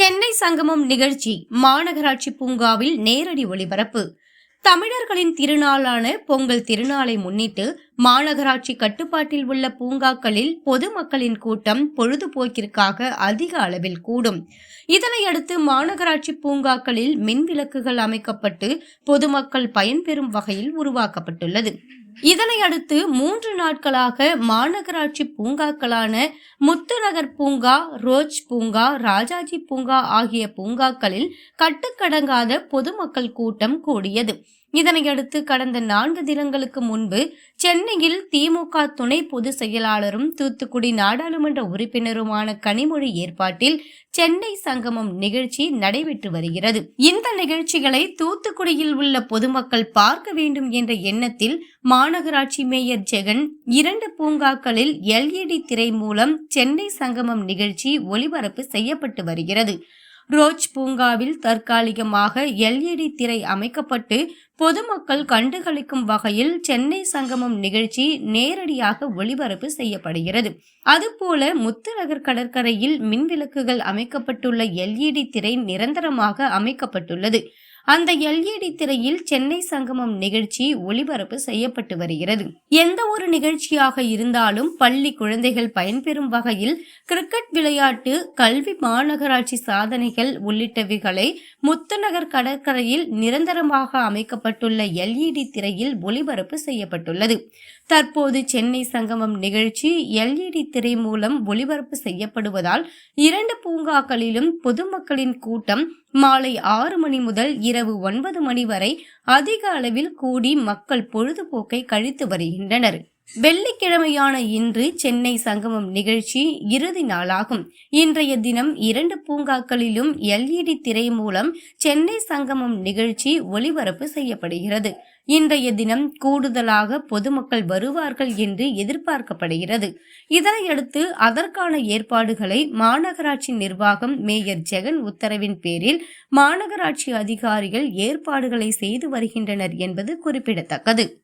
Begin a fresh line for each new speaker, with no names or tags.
சென்னை சங்கமம் நிகழ்ச்சி மாநகராட்சி பூங்காவில் நேரடி ஒளிபரப்பு. தமிழர்களின் திருநாளான பொங்கல் திருநாளை முன்னிட்டு மாநகராட்சி கட்டுப்பாட்டில் உள்ள பூங்காக்களில் பொதுமக்களின் கூட்டம் பொழுதுபோக்கிற்காக அதிக அளவில் கூடும். இதனையடுத்து மாநகராட்சி பூங்காக்களில் மின் விளக்குகள் அமைக்கப்பட்டு பொதுமக்கள் பயன்பெறும் வகையில் உருவாக்கப்பட்டுள்ளது. இதனையடுத்து மூன்று நாட்களாக மாநகராட்சி பூங்காக்களான முத்துநகர் பூங்கா ரோஜ் பூங்கா ராஜாஜி பூங்கா ஆகிய பூங்காக்களில் கட்டுக்கடங்காத பொதுமக்கள் கூட்டம் கூடியது. இதனையடுத்து கடந்த நான்கு தினங்களுக்கு முன்பு சென்னையில் திமுக துணை பொதுச் செயலாளரும் தூத்துக்குடி நாடாளுமன்ற உறுப்பினருமான கனிமொழி ஏற்பாட்டில் சென்னை சங்கமம் நிகழ்ச்சி நடைபெற்று வருகிறது. இந்த நிகழ்ச்சிகளை தூத்துக்குடியில் உள்ள பொதுமக்கள் பார்க்க வேண்டும் என்ற எண்ணத்தில் மாநகராட்சி மேயர் ஜெகன் இரண்டு பூங்காக்களில் எல்இடி திரை மூலம் சென்னை சங்கமம் நிகழ்ச்சி ஒளிபரப்பு செய்யப்பட்டு வருகிறது. ரோஜ் பூங்காவில் தற்காலிகமாக எல்இடி திரை அமைக்கப்பட்டு பொதுமக்கள் கண்டுகளிக்கும் வகையில் சென்னை சங்கமம் நிகழ்ச்சி நேரடியாக ஒளிபரப்பு செய்யப்படுகிறது. அதுபோல முத்துநகர் கடற்கரையில் மின்விளக்குகள் அமைக்கப்பட்டுள்ள எல்இடி திரை நிரந்தரமாக அமைக்கப்பட்டுள்ளது. அந்த எல்இடி திரையில் சென்னை சங்கமம் நிகழ்ச்சி ஒளிபரப்பு செய்யப்பட்டு வருகிறது. எந்த ஒரு நிகழ்ச்சியாக இருந்தாலும் பள்ளி குழந்தைகள் பயன்பெறும் வகையில் கிரிக்கெட் விளையாட்டு கல்வி மாநகராட்சி சாதனைகள் உள்ளிட்டவைகளை முத்துநகர் கடற்கரையில் நிரந்தரமாக அமைக்கப்பட்டுள்ள எல்இடி திரையில் ஒளிபரப்பு செய்யப்பட்டுள்ளது. தற்போது சென்னை சங்கமம் நிகழ்ச்சி எல்இடி திரை மூலம் ஒளிபரப்பு செய்யப்படுவதால் இரண்டு பூங்காக்களிலும் பொதுமக்களின் கூட்டம் மாலை ஆறு மணி முதல் இரவு ஒன்பது மணி வரை அதிக அளவில் கூடி மக்கள் பொழுதுபோக்கை கழித்து வருகின்றனர். வெள்ளிக்கிழமையான இன்று சென்னை சங்கமம் நிகழ்ச்சி இறுதி நாளாகும். இன்றைய தினம் இரண்டு பூங்காக்களிலும் எல்இடி திரை மூலம் சென்னை சங்கமம் நிகழ்ச்சி ஒளிபரப்பு செய்யப்படுகிறது. இன்றைய தினம் கூடுதலாக பொதுமக்கள் வருவார்கள் என்று எதிர்பார்க்கப்படுகிறது. இதனையடுத்து அதற்கான ஏற்பாடுகளை மாநகராட்சி நிர்வாகம் மேயர் ஜெகன் உத்தரவின் பேரில் மாநகராட்சி அதிகாரிகள் ஏற்பாடுகளை செய்து வருகின்றனர் என்பது குறிப்பிடத்தக்கது.